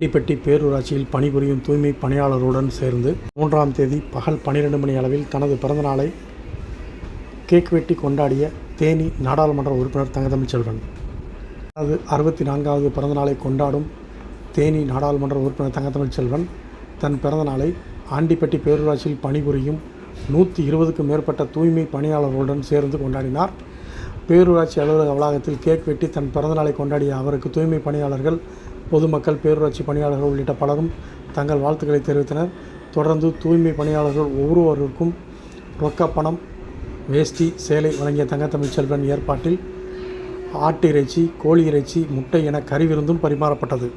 ஆண்டிப்பட்டி பேரூராட்சியில் பணிபுரியும் தூய்மை பணியாளருடன் சேர்ந்து மூன்றாம் தேதி பகல் பனிரெண்டு மணி அளவில் தனது பிறந்தநாளை கேக் வெட்டி கொண்டாடிய தேனி நாடாளுமன்ற உறுப்பினர் தங்கதமிழ்ச்செல்வன் தனது அறுபத்தி நான்காவது பிறந்தநாளை கொண்டாடும் தேனி நாடாளுமன்ற உறுப்பினர் தங்கதமிழ்ச்செல்வன் தன் பிறந்தநாளை ஆண்டிப்பட்டி பேரூராட்சியில் பணிபுரியும் நூற்றி இருபதுக்கும் மேற்பட்ட தூய்மை பணியாளர்களுடன் சேர்ந்து கொண்டாடினார். பேரூராட்சி அலுவலக வளாகத்தில் கேக் வெட்டி தன் பிறந்தநாளை கொண்டாடிய அவருக்கு தூய்மை பணியாளர்கள் பொதுமக்கள் பேரூராட்சி பணியாளர்கள் உள்ளிட்ட பலரும் தங்கள் வாழ்த்துக்களை தெரிவித்தனர். தொடர்ந்து தூய்மை பணியாளர்கள் ஒவ்வொருவருக்கும் ரொக்கப்பணம் வேஷ்டி சேலை வழங்கிய தங்கத்தமிழ் செல்வன் ஏற்பாட்டில் ஆட்டு இறைச்சி கோழி இறைச்சி முட்டை என கறி விருந்தும் பரிமாறப்பட்டது.